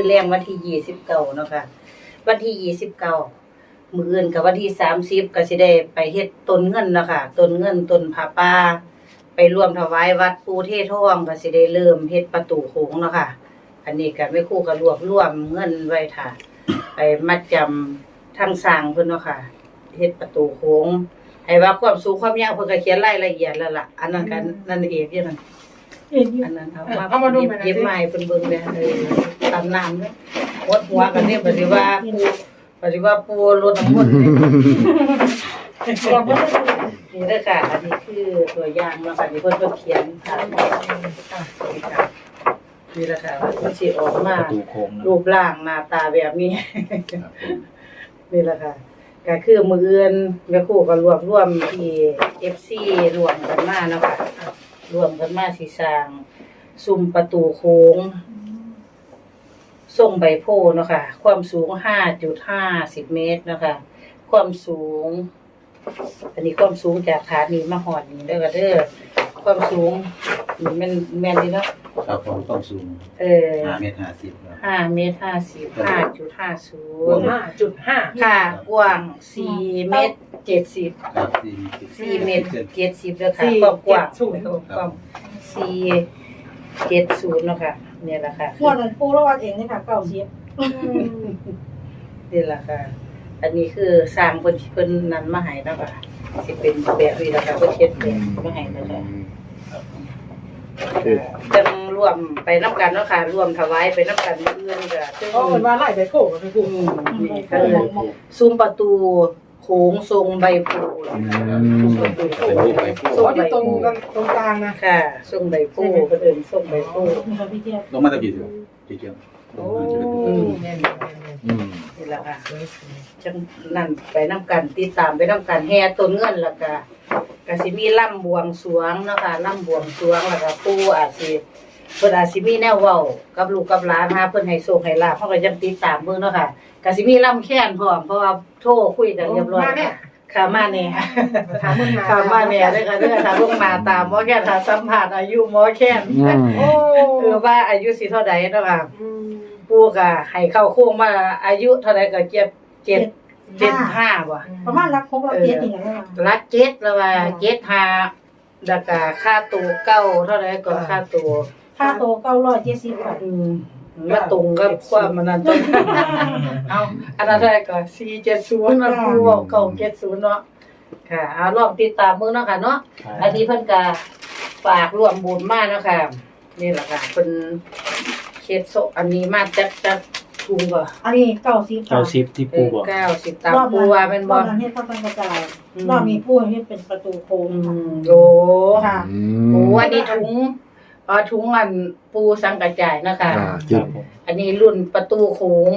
คือแรงวันที่ยี่สิบเก้าเนาะค่ะ วันที่ยี่สิบเก้ามืออื่นกับวันที่สามสิบก็สิได้ไปเฮ็ดต้นเงินเนาะค่ะต้นเงินต้นผาป่าไปร่วมถวายวัดปูเททองก็สิได้เริ่มเฮ็ดประตูโขงเนาะค่ะ อันนี้ก็ไม่คู่ก็รวบรวมเงินไว้ค่ะ ไปมัดจำทางสร้างเพิ่นเนาะค่ะเฮ็ดประตูโค้งให้ว่าความสูงความยาวเพิ่นก็เขียนรายละเอียดแล้วล่ะ อันนั้นกันนั่นเองอยู่นั่น เห็นอยู่ อันนั้นเอาเอามาดูเย็บหน่อยนะ เย็บสิไม้เพิ่นเบิ่งเลยเออตามน้ำเด้อวดหัวกันเนี่ยปฏิว่าปูปฏิว่าปูรดน้ำมนต์เนี่ยเราก็จะนี่เด้อค่ะอันนี้คือตัวอย่างเนาะค่ะที่เพิ่นเพิ่นเขียนค่ะนี่แหละค่ะมันสิออกมาประตูโค้งนะรูปร่างหน้าตาแบบนี้ ครับผมนี่แหละค่ะก็คือมืออื่นแม่ครูก็รวบรวมที่ FC รวมกันมาเนาะค่ะ รวมกันมาสิสร้างซุ้มประตูโค้งทรงใบโพเนาะค่ะ ความสูง5.50เมตรเนาะค่ะ ความสูง อันนี้ความสูงจากฐานนี้มาหอดนี้เด้อเด้อ ความสูงนี่แม่นแม่นดีเนาะครับผมต้องสูงเออห้าเมตรห้าสิบครับ ห้าเมตรห้าสิบห้าจุดห้าศูนย์ห้าจุดห้าค่ะกว้างสี่เมตรเจ็ดสิบครับสี่สิบสี่เมตรเจ็ดสิบแล้วค่ะความกว้างความสี่เจ็ดศูนย์เนาะค่ะเนี่ยแหละค่ะหัวนั้นปูระวัดเองนี่ค่ะเก้าสิบนี่แหละค่ะ อันนี้คือสร้างเพิ่นเพิ่นนั้นมาให้เนาะค่ะสิเป็นแบบนี้แหละค่ะเพิ่นเช็ดแบบมาให้เนาะค่ะคือ จังรวมไปน้ำกันเนาะค่ะรวมถวายไปน้ำกันเพื่อนก็ซึ่งก็เป็นว่าไล่ไปโก้กับไปอืปูมนี่ก็เลยซุ้มประตูโค้งทรงใบโพธิ์อืซุ้มมประตูโค้เป็นงรูปใบโพโอ้ธิ์ที่ตรงกันตรงกลางนะค่ะทรงใบโพธิ์เพิ่นเอิ้นทรงใบโพธิ์นี่ค่ะพี่เจี๊ยบลงมาตะกี้เดียวกี่เกี่ยว โอ้แน่นอืมนี่แหละค่ะจังนั่นไปน้ำกันติดตามไปน้ำกันแห่ต้นเงินแล้วก็ก็สิมีล่ำบวงสรวงเนาะค่ะล่ำบวงสรวงแล้วก็ปู่อาจสิเพิ่นอาจสิมีแนวเว้ากับลูกกับหลานหาเพิ่นให้โชคให้ลาภเฮาก็จังติดตามเบิ่งเนาะค่ะก็สิมีล่ำแค้นพร้อมเพราะว่าโทรคุยกันเรียบร้อยมาเนี่ค่ะ มาแน่ถามมึงค่ะมาแน่เด้อค่ะเด้อค่ะลงมาตามหมอแค้นค่ะสัมภาษณ์อายุหมอแค้นอืม โอ้เออว่าอายุสิเท่าใดเนาะค่ะอืมปู่ก็ให้เข้าโค้งมาอายุเท่าใดก็เจ็ดเจ็ดเจ็ดห้าบ่ ประมาณรักครบรักเจ็ดนี่แหละ รักเจ็ดแล้วว่าเจ็ดห้าแล้วก็ค่าตัวเก้าเท่าใดก็ค่าตัวค่าโตเก้าร้อยเจ็ดสิบค่ะอืม มาตรงกับความมันนั้นตรงเอาอันนั้นเท่าไหร่ก็470นะปู่บอกเก้าเจ็ดศูนย์เนาะค่ะเอาลองติดตามมือเนาะค่ะเนาะอันนี้เพิ่นก็ฝากร่วมบุญมาเนาะค่ะนี่แหละค่ะเพิ่นเฮ็ดโซอันนี้มาจากจากถุงบ่อันนี้เก้าสิบเก้าสิบที่เอปูอบอก90ตามปูว่าแม่นรบ่อบนั้นเฮ็ดพระสังกระจายรอบนี้ปูเฮ็ดเป็นประตูโค้งอืค่ะมโอ้ค่ะอืโอ้มอันนี้ถุง อ๋อถุงอันปูสังกระจายเนาะค่ะอ่าคจุรัดบผมอันนี้รุ่นประตูโค้ง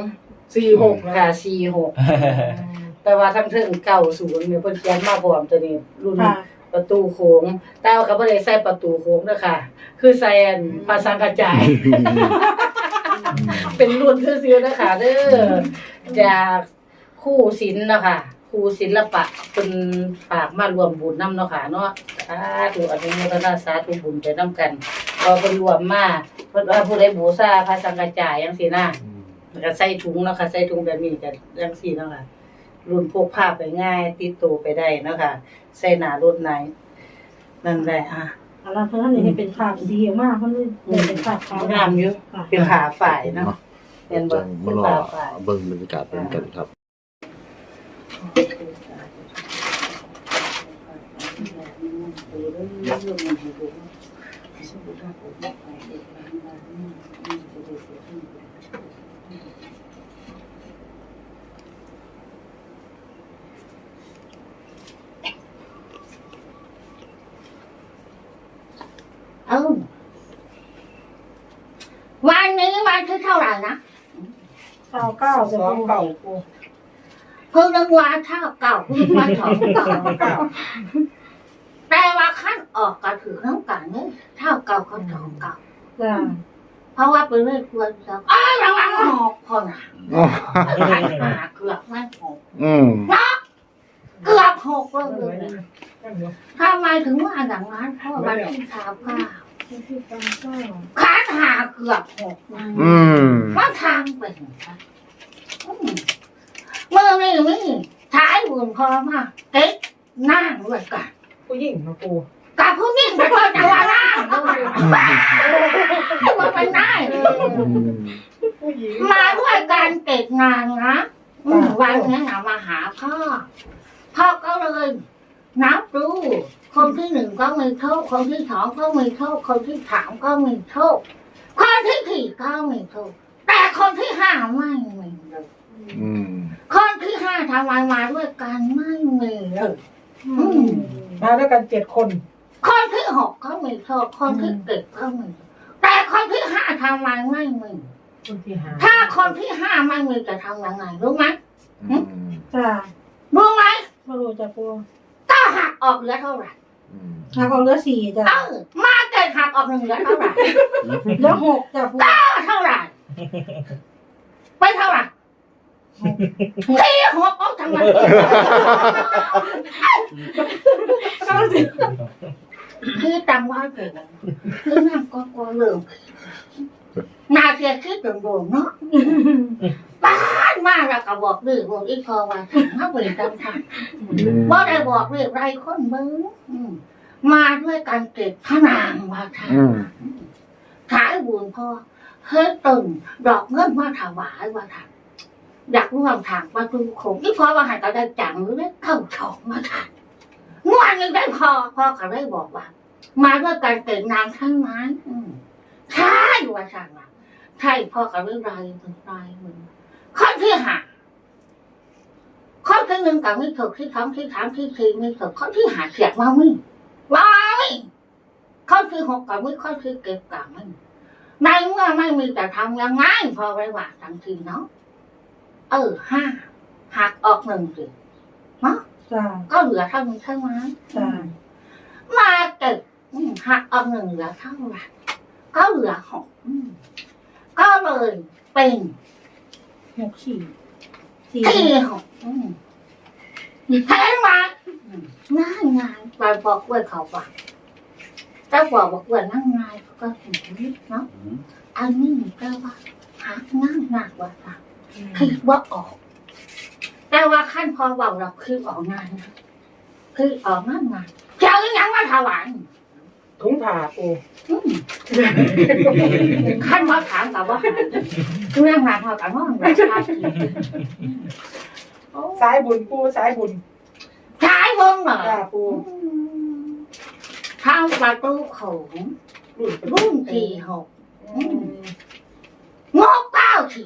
สี่หกค่ะ46แต่ว่าทั้งถึง90เนี่ยเพิ่นเขียนมาพร้อมตัวนี้ รุ่นค่ะ ประตูโค้งแต่ว่าก็บ่ได้ใส่ประตูโค้งเด้อค่ะคือใส่อันภาษากระจาย เป็นรุ่นซื่อๆนะคะเด้อจากคู่ศิลป์เนาะค่ะ ครูศิลปะเป็นฝากมารวมบุญนำเนาะค่ะเนาะสาธุอนุโมทนาสาธุบุญไปนํกันพอเพิ่นรวมมาเพิ่นว่าผู้ใดบูชาพระสังฆจายจังซี่นะมันก็ใส่ถุงเนาะค่ะใส่ถุงแบบนี้ก็จังซี่เนาะค่ะรุ่นพกพาไปง่าย ติดตัวไปได้เนาะค่ะใส่หน้ารถไหนนั่นแหละอะอันนั้นเพิ่นนี่ให้เป็นภาพสีมากเพิ่นเลยเป็นภาพขาวงามอยู่เป็นขาฝ่ายเนาะเห็นบ่จังเป็มานรอขาฝ่ายเบิ่งบรรยากาศเป็นกันครับ เออวันนี้วันที่เท่าไหร่นะ เก้าเก้าสองเก่าปู เพิ่งนึกว่าเท่าเก่าเพิ่งวันสองเก่าเก่าแต่ว่าขั้นออกก็ถือน้ำกันเนี่เท่าเก่าก็สองเก่าเพราะว่าเป็นเรื่องควรจะอ้าวระวังหอกพอนะขันหาเกือบไม่หกอืมเกือบหกเลยนะทำไมถึงว่าอย่างนั้นเพราะว่าวันที่สามเก้าผู้ที่ฟังก็ขาหาเกือบหกอืมว่าทางเป็น ค่ะอืมเมื่อนี่นี่ท้ายบุญพอมาเก๊กนั่งด้วยกันผู้หญิงมาปูกับผู้นิ่งไปก็จะว่านั่งด้วยว่าไปนั่งผู้หญิงมาด้วยการเก็กงานนะอืมวันนี้นะมาหาพ่อ พ่อก็เลยนับดูคนที่หนึ่งก็มีโชคคนที่สองก็มีโชคคนที่สามก็มีโชคคนที่สี่ก็มีโชคแต่คนที่ห้าไม่มีเลย อืมคนที่ห้าทำไมมาด้วยกันไม่มีเลยอืมมาด้วยกันเจ็ดคนคนที่หกก็มีโชคคนที่เจ็ดก็มีแต่คนที่ห้าทำไมไม่มีคนที่หาถ้าคนที่ห้าไม่มีจะทำยังไงรู้ไหมอืมจ้ารู้ไหมไม่รู้จ้ะปูก็หักออกเหลือเท่าไหร่อืมหาของเหลือสี่จ้ะเออมาเกิดหักออกหนึ่งเหลือเท่าไหร่เหลือหกจ้ะปูก็เท่าไหร่ไปเท่าไหร่ ที่หัวโป๊กทำไมก็สิคือจำว่าเกิดคือนั่งก็กลัวเรื่องนาเสียคิดโดนๆเนาะบ้านมากแล้วก็บอกดื้อบอกอีพอว่าถ้าเป็นจำทันว่าได้บอกเรียกไรคนมึงมาด้วยการเก็บขนางว่าทางขายบุญพ่อเฮ้ยตึงดอกเงินมาถวายว่าทาง อยากร่วมทางประตูโขงที่พ่อว่าหันก็ได้จังหรือได้เข้าช่องมาทางงวดนี้ได้พอพ่อก็ได้บอกว่า มาด้วยการเก็บนางทั้งนั้นใช่ว่าทางว่าใช่พ่อก็ได้ไรมึงไรมึงข้อที่หาข้อที่หนึ่งกับม่ถูกที่สองที่สามที่สี่ม่ถูกข้อที่หาเสียงมาไม่ว้ายข้อที่หกกับม่ข้อที่เก็บกับไม่ในเมื่อไม่มีแต่ทำยังไงพอไว้ว่าทังทีเนาะ เออห้าหักออกหนึ่งสิจ้าก็เหลือเท่านี้ใช่ไหมจ้ามาเก็บอืมหักออกหนึ่งเหลือเท่าไหร่ก็เหลือหกอืมก็เลยเป็นหกสี่สี่ที่หกอืมเห็นไหมง่ายง่ายไปบอกกล้วยเขาฟังถ้าบอกบอกกล้วยนั่งง่ายก็ถึงนิดเนาะอืมอันนี้ก็ว่าหาง่ายง่ายกว่าฟัง คิดว่าออก แต่ว่าขั้นพอบอกเราคือออกงานนะคือออกงานงานเจ้ายังมาถวายถุงผ่าปูอืมขั้นมาถามกับว่าหายเรื่องงานพอกับว่าราคาทีโอ้สายบุญปูสายบุญใช้วงเหรอจ้าปูทางประตูโขงรุ่นรุ่นที่หกอืมงกเก้าสิ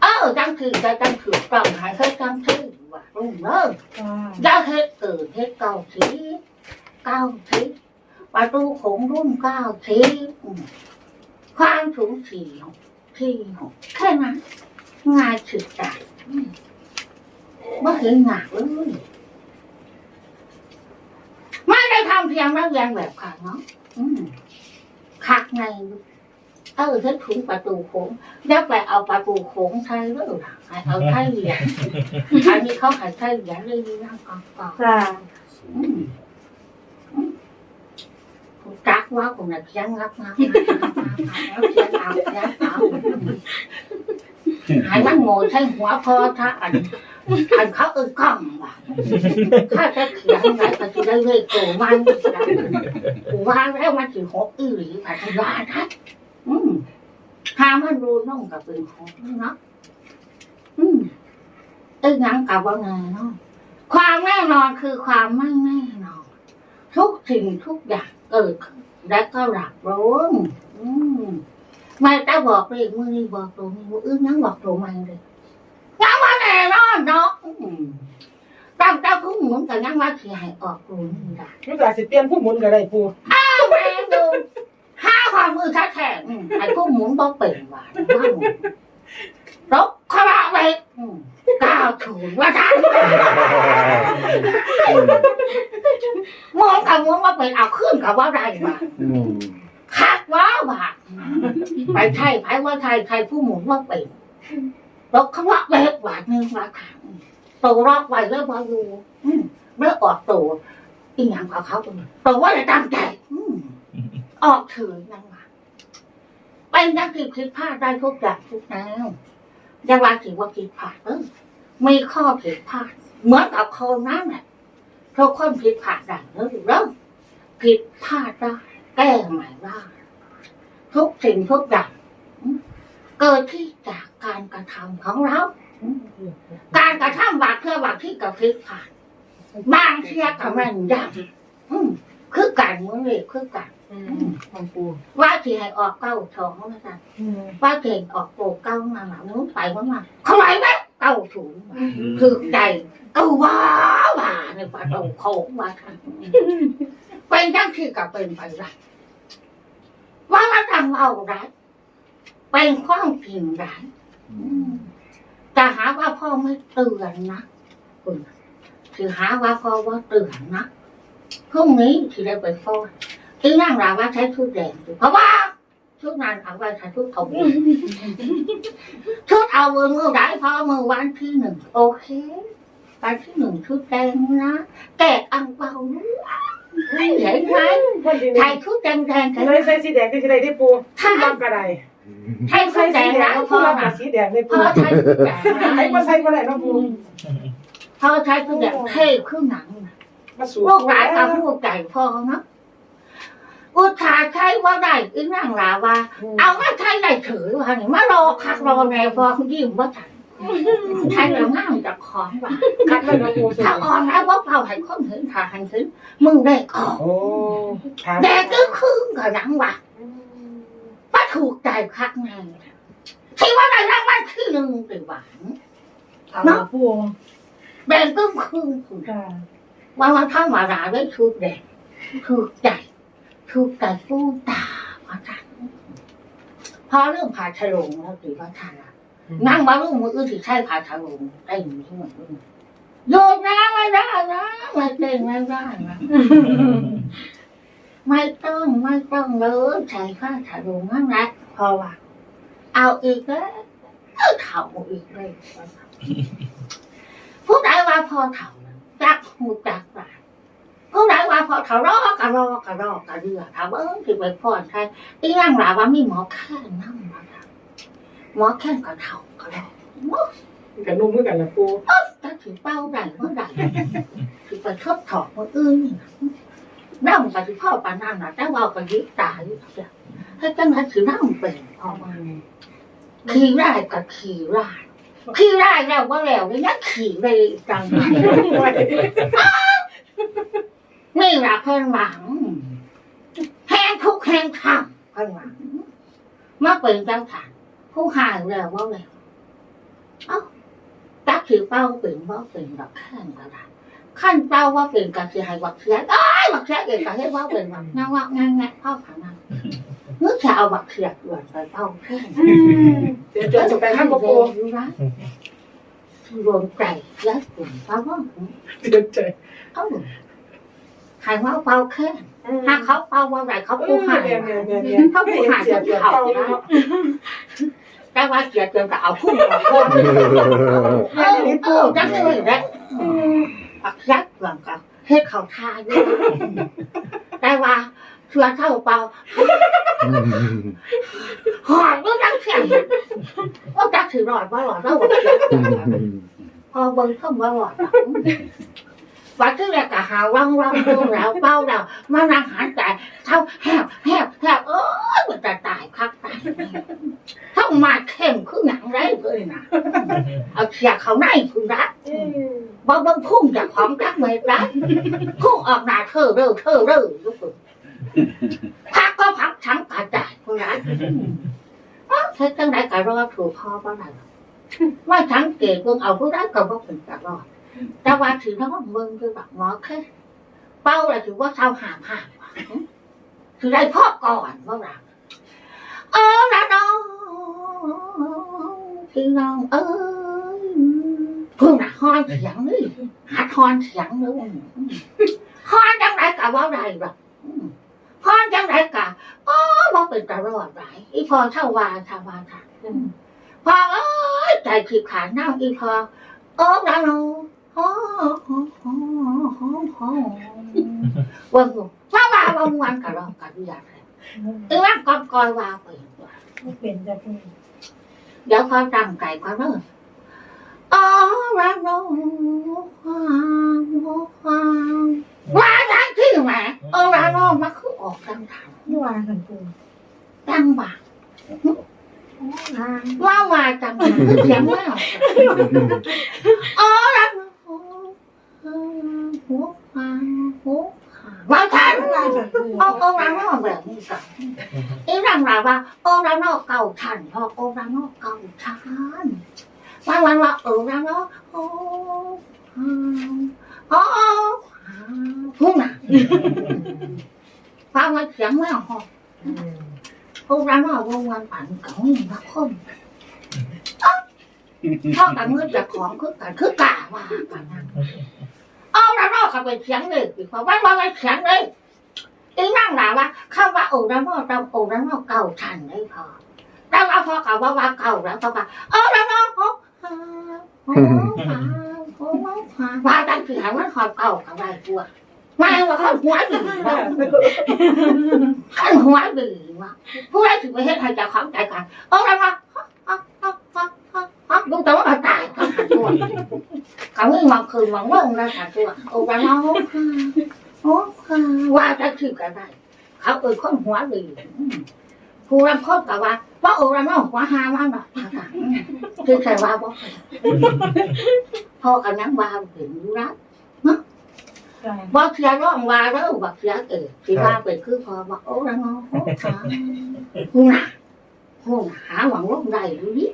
เออจังคือจะจังคือต้องหายเคยจังคือว่ารุ่งเริ่มจ้าจะเฮ็ดเกิดเฮ็ดเก้าสิเก้าสิประตูโขงรุ่นเก้าสิอืมความสูงสี่หกสี่หกแค่นั้นง่ายสุดใจไม่เห็นหนักเลยไม่ได้ทำเพียงนักเรียนแบบขาเนาะอืมขักใน เออเฮ็ดถุงประตูโขงแล้วไปเอาประตูโขงใช้หรือให้เอาใช้เหรียญอันนี้เขาใหายใช้เหรียญเลยนะกองกองจ้าศูนย์กูจักว่ากูน่ะเพียงรับมาแล้วเพียงเอาเพียงเอาให้มันโง่ใช่หัวพอถ้าอันอันเขาเออกล้องว่ะถ้าจะเขียนไหนก็จะได้เลยโกมันกูว่าแล้วมันถือหกอีหรือพัทยานะ อืมถ้ามันรู้น้องกับเป็นหกเนาะอืมไอ้ยังกับว่าไงเนาะความแน่นอนคือความไม่แน่นอน ทุกสิ่งทุกอย่างเกิดและก็หลับรู้อืมไม่ได้บอกเลยมือนี่บอกตรงนี้มืออื่นยังบอกตรงมันเลยยังมาแน่นอนเนาะตั้งแต่ผู้หมุนกับยังมาเสียให้ออกรู้นี่ได้ลูกหลานสิเปลี่ยนผู้หมุนก็ได้ปูอ้า มมือท้าแข็งไอ้ผู้หมุนบอกเป็นว่าว่าหมุนรบคาราเวกอืมก้าวถูนว่าทันหมุนกับหมุนว่าเป็นเอาขึ้นกับว่าไรวะอืมคักว้าวะไปใช่ไปว่าใช่ใครผู้หมุนว่าเป็นตกคำว่าเบกว่าหนึ่งว่าขังตัวรอกไว้แล้วพออยู่อืมเมื่อออกตัวอีหยังเขาเขาเป็นแต่ว่าจะตั้งใจอืมออกถือนั่นว่า เป็นนักที่ผิดพลาดได้ทุกอย่างทุกแนวอย่าว่าถือว่าผิดพลาดเออมีข้อผิดพลาดเหมือนกับโคนนั้นแหละทุกคนผิดพลาดได้เริ่มเริ่มผิดพลาดได้แก้ใหม่ได้ทุกสิ่งทุกอย่างเกิดที่จากการกระทำของเรา การกระทำบาดเพื่อบาดที่กับผิดพลาดบางเทียกับมันยากคือการมืองเลยคือการ ของปูว่าที่ให้ออกเก้าทองนะจ๊ะอืมว่าเก่งออกโปเก้ามาหนานู้นไปว่ามาเขาไหวไหมเก้าถุงคือใจเก้าว้าว่าในป่าตรงโค้งว่าทันเป็นยังที่กับเป็นไปได้ว่ามาทำเอาได้เป็นความจริงได้แต่หาว่าพ่อไม่เตือนนะคุณคือหาว่าพ่อว่าเตือนนะพรุ่งนี้ที่ได้ไปฟ้อน ที่นั่งราว่าใช้ชุดแดงอยู่เพราะว่าชุดนั้นเอาไว้ใช้ชุดถมชุดเอามือมือได้พอมือวันที่หนึ่งโอเควันที่หนึ่งชุดแดงนะแกะอังเปาไม่เห็นไหมคนที่ใช้นี่ชุดแดงแดงๆไม่ใส่สีแดงก็จะได้ที่ปูถ้าบางกระไดใช้ชุใส่ดแดสีงแดนะงพผู้อรับนะสีแดงเลยพปูอใช้ชุดแดงนะไอ้มาใส่ก็ได้นะปูพอใช้ชุดแดงเท่ขึ้นหนังนะมาสูบพวกร้ายกับพวกใจพอนะ อุทาใช้ว่าได้อีนั่งลาว่า เอามาใช้ได้ถือว่านี่มารอคักรอแนวพอยิ้มว่าฉันใช้แล้วง่ายจากของว่าคัดเลยนะปูสูถ้าอ่อนแล้วว่าเผาให้คนเห็นถ้าหันถึงมึงได้ออกโอ้แดกก็คืนกับหนังว่ะป้าถูกใจคักไงที่ว่าได้รางวัลที่หนึ่งเป็นหวานเนาะปูแดงก็คืนคุณค่ะว่าว่าถ้ามาราได้ถูกแดงถูกใจ ถูกใจผู้ตาว่าทันพอเรื่องผ่าฉลงแล้วถือว่าทันอะนั่งมาลูกมืออื่นที่ใช่ผ่าทางลงได้หนึ่งที่เหมือนกันโยนน้ำไม่ได้นะไม่เต้นไม่ได้นะไม่ต้องไม่ต้องเลยใช้ผ้าทางลงนั่งนะพอว่าเอาอีกแล้วเอาเถ่าอีกเลยผู้ใดว่าพอเถ่าจักหูจักปลา ยผู้ใดว่าพอเถ่ารอกระรอกระรอกระเรือถามว่าเออที่ไปพรใช่ที่นั่งหลาว่ามีหมอแค่นั่งมาหมอแค่กระเถ่ากระรอกกับนุ่มเมื่อกันนะปูถ้าถือเป้าได้เมื่อไหร่ถือไปทดถอดมืออื่นนี่นะนั่งไปที่พ่อปานั่งนะแต่ว่าก็ยึดตายอยู่แล้วให้จังนั้นถือนั่งเป็นพอมาขี่ได้กับขี่ได้ขี่ได้แล้วว่าแล้วนี่นะขี่ไปจัง นี่แหละเพื่อนหวังแห้งทุกข์แห้งทำเพื่อนหวังมาเป็นเจ้าฐานผู้หายแล้วว่าแล้วจักถือเป้าเป็นว่าเป็นดอกขั้นกระดาษขั้นเป้าว่าเป็นกระเทียมบักเทียอ้ายบักเทียเองก็ให้ว่าเป็นบักงาว่างานงานพ่อผ่านั้นนึกจะเอาบักเทียด่วนไปเป้าแค่เดี๋ยวจะจะไปข้างกับปูรู้นะรวมใจและกลุ่มเป้าว่าเดี๋ยวใจเอ้า ใครว่าเป้าแค่ถ้าเขาเป้าว่าไรเขาผู้หายเนี่ยเนี่ยเนี่ยเนี่ยเขาผู้หายเสียจะบเสียบเขาเป่านะเนาะแต่ว่าเกียรติจะเอาพุ่งมาคนเออเออจังเลยแหละปักยักษ์หลังกับเฮ็ดเขาทาอยู่แต่ว่าเชื่อเท่าเปล่าหอดก็ดังเสียงก็จักถือหลอดว่าหลอดแล้วว่าพอเบิ่งเข้ามาหลอด ว่าที่แรกก็หาวังวังดูแล้วเป้าแล้วมานั่งหายใจเท่าแหบแหบแหบเอ้ยมันจะตายคักตายถ้ามาเข้มคือหนังไรเลยนะเอาเขียเขาในคุณรักบางบางพุ่งจากของกักเมตรักพุ่งออกหน้าเธอเร็วเธอเร็วทุกคนพักก็พักทั้งกระจายคนร้ายอ้าวเธอจังไรก็รอดถูกพ่อบ้างไหนว่าทั้งเกศเบิ่งเอาผู้ได้ก็บ่เป็นกระรอด แต่ว่าถือน้องเบิ่งคือแบบหมอแค่เป้าอะไรถือว่าเศร้าหามหามถือได้พ่อก่อนว่าหลังเออละน้องพี่น้องเอ้ยคุณน่ะฮอนเสียงนี่หาทอนเสียงนึงฮอนจังไรกะว่าไรหรอกอืมฮอนจังไรกะอ๋อว่เป็นตลอดไรอีพอเท่าวาทาวาค่ะอืมพอเอ้ยใจขีดขาดหน้าอีพอโอ้ละนูฮหอ หอมหอมหอมหอมว่าว่าว่าว่ามันกะรอกกะดูอยากเลยเออว่ากอนก่อนว่าไปไม่เป็นจ้ะปูเดี๋ยวเขาตั้งใจก่อนเนอะอ๋อรักน้องความความว่าทั้ที่แหมเออรักน้องมันคือออกทางทางนี่ว่ากันปูจังหวะว่าว่าจังหวะคือเสียงว่าอ๋อรัก หัวความหัวว่าทันวางกันปูเอาเอารักน้องแบบนี้ก่อนอีรังราว่าโอ้รักน้องเก่าทันพอโอ้รักน้องเก่าทันวันวันว่าเออรักน้องโอ้อ๋อพุ่งน่ะฟังมาเสียงแม่หอพวกเราเอาวงวันปั่นของนี่มาคนพ่อกันเมื่อจะของคือกันคือกะว่ากันนั่น เอาแล้วนอกกันเป็นเสียงเลยเพราะว่าว่าเป็นเสียงเลยอีนั่งหนาว่าคำว่าโอ้แล้วนอเราโอ้แล้วนอเก่าทันได้พอเราเอาพอกับว่าว่าเก่าแล้วก็ว่าเอาแล้วนอกโอ้โอ้โอ้ว่าตั้งที่หันมันหอบเก่ากับว่าตัวมาว่าเขาหัวดีขันหัวดีว่าผู้ใดถึงไปเฮ็ดให้เจ้าของใจกันเอาละมาฮะฮะฮะฮะฮะดูแต่ว่าตายก็ขาดตัว เขาไม่มาคืนมาว่าองแล้วขาตัวเอาละมาโอ้ค่ะว่าจะถือกันได้เขาเอ่ยคนหัวดีผู้รับข้อกับว่าว่าโอ้ละมาหัวหามาหน่อยคือใครว่าบ่พ่อกันนั้นว่าเห็นอยู่นะจ้ะบ่เสียร้องว่าแล้วบ่เสียเออสิว่าเป็นคือพอบอกโอ้ละมาโอ้ขาหูหนาหูหนาหวังลงได้ดูดิ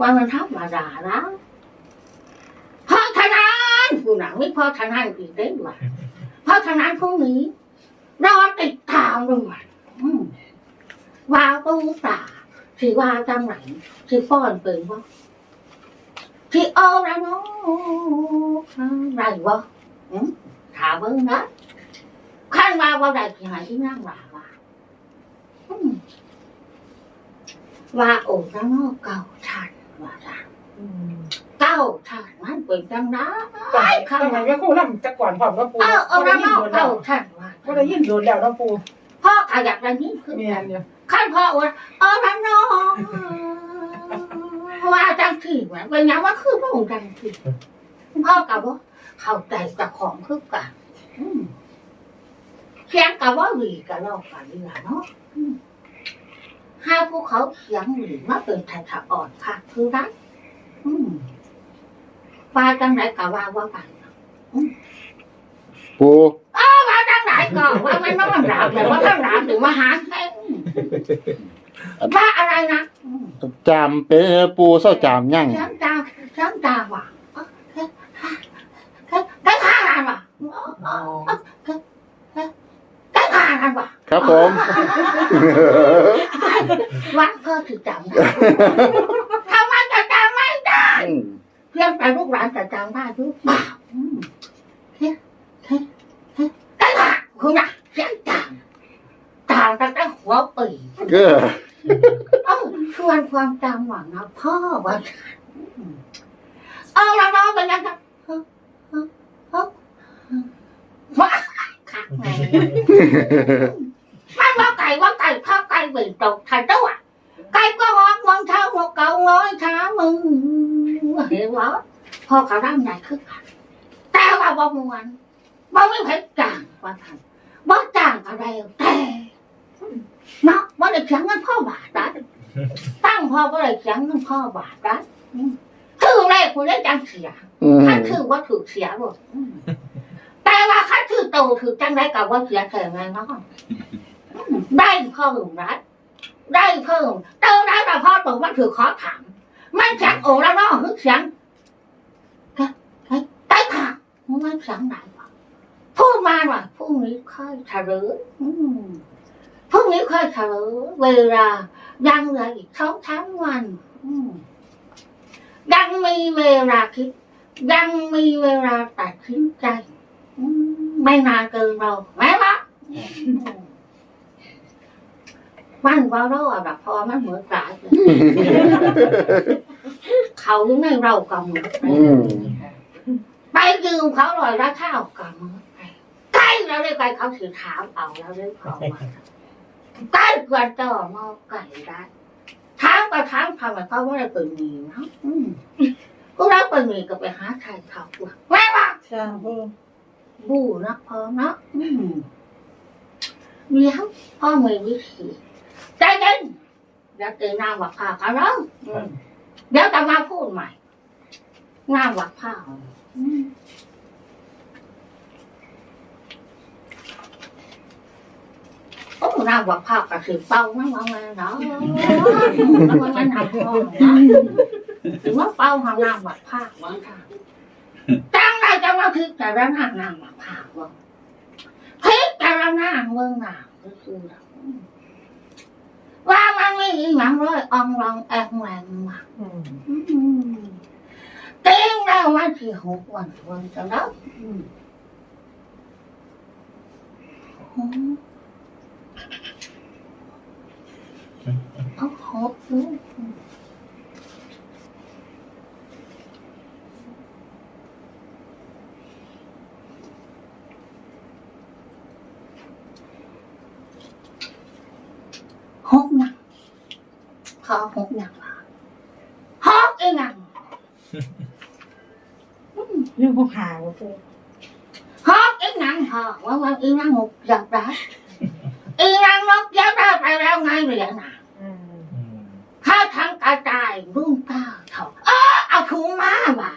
ว่ามันธรรมาด่าแล้วานหูหนาไม่พอทางนานอีกได้ด้วยเพราะทางนานพรุ่งนี้รอติดตามด้วยว่าตู้ตาที่ว่าจังไหนที่ป้อนเป็นว่าที่เอาแล้วเนาะไรวะอืมถามเบิ่งนะขั้นว่าว่าได้ที่ไหนที่นั่งหลาว่าว่าโอ้แล้วเนาะเก่าชันว่าจ้ะ เก้าชันมันเป็นจังนะไอ้ข้างมันก็คู่น้ำจะก่อนพร้อมกับปูเออเอาก็ได้แล้วยินเนาะโดนแล้เก้าวชันว่าก็ได้ยินโดนแล้วนะปูพ่อขยับได้นี้คือเมียนเนี่ยขั้นพ่อว่าเอาแล้วเนาะว่าจังที่เหมือนเป็นยังว่าคือพระองค์จังที่พ่อกับว่าเข้าใจกับของคือกันอืมเสียงกับว่าหวีกับเรากันดีละเนาะอืมห้าภูเขาเสียงหวีมาเป็นทาทาอ่อนค่ะคือรักอืม ว่าจังไหนกับว่าว่าไปปูว่าจังไหนก็ว่ามันน้องหลามแต่ว่าข้างหลามถึงมาหาแท้ว่าอะไรนะอืมจามเป็นปูเศร้าจามยั่งช้างตาช้างตาว่ะเอ้อแค่แค่แค่ข้างหลามว่ะเอ้อเอ้อแค่แค่แค่ข้างหลามว่ะครับผมวัดเพื่อถือจำได้ทำไม มเพื่อนไปลูกหลานจะจำได้หรือเปล่าอืมแค่แค่แค่แค่ข้างคุณน่ะเสียงจางจางตั้งแต่หัวปีก็เอ้าชวนความจำหวังนะพ่อว่าเอาละน้องเป็นยังไงเฮ้เฮ้เฮ้ว้าคักแม่มันว่าไก่ว่าไก่ถ้าไก่เบิ่งตกทันตัว ไก่ก็หอมมองเท้าหมกเก่าง้อยช้ามือเห็นว่าพ่อเขาร่างใหญ่ขึ้นกันแต่ว่าบ่มวนบ่ไม่เห็นจางว่าทันบ่จางอะไรแต่เนาะว่าได้เสียงเงินพ่อบาทได้ตั้งพ่อว่าได้เสียงเงินพ่อบาทได้อืมคือแรกคุณได้จังเสียอืมคันคือว่าถือเสียหมดอืมแต่ว่าคันคือโตถือจังได้กับว่าเสียแข่งไงเนาะอืมได้เพิ่มรัด ได้เพิ่มเติมได้แต่พ่อตกว่าถือขอถามมันเสียงโอ้แล้วเนาะคือเสียงแค่แค่ได้ค่ะมันเสียงไหนวะพูดมาว่ะพรุ่งนี้ค่อยเฉลยอืมพรุ่งนี้ค่อยเฉลยเวลา ยังเหลืออีกสองสามวันยังมีเวลาคิด ยังมีเวลาตัดสินใจไม่นานเกินเราแม่ละ มมันว่าเราอะแบบพอมันเหมือนสายเลยเขาอยู่ในเราก็เหมือนอืมไปยืมเขาหน่อยละข้าวกันใกล้แล้วเลยไกลเขาถือถามเอาแล้วเลยพอมาใกล้กว่าต่อมอไก่ได้ถามก็ถามทำไมเขาว่าอะไรเปิดมีเนาะอืมก็รับเปิดมีก็ไปหาใครเขาว่ะแม่ว่าใช่ปูบูนะพอเนาะอืมเดี๋ยวพ่อมีวิธี ใจเย็นเดี๋ยวตื่นน้ำวักผ้าเขาแล้วอืมเดี๋ยวจะมาพูดใหม่น้ำวักผ้าอืมโอ้น้ำวักผ้ากระสือเป้านั่งมาเนาะมันมันทำพ่อเนาะถึงว่าเป้าทำน้ำวักผ้าวันค่ะจังไรจะมาพิจารณานางมาผ่าว่าพิจารณาเมืองหนาวก็คือ ว่ามันไม่หยังเลยอองรองแองแรงมาอืมเต็งแล้ววันที่หกวันวันจะแล้วเอาหก หกหนังขอหกหนังละหกอีหนังเรื่องของหาว่าปูหกอีหนังพอว่าว่าอีหนังหกอยากได้อีหนังนกอยากได้ไปแล้วไงเหรียญน่ะอืมถ้าทั้งกระจายรุ่งก้าวเถาเออเอาถุงมาบ่า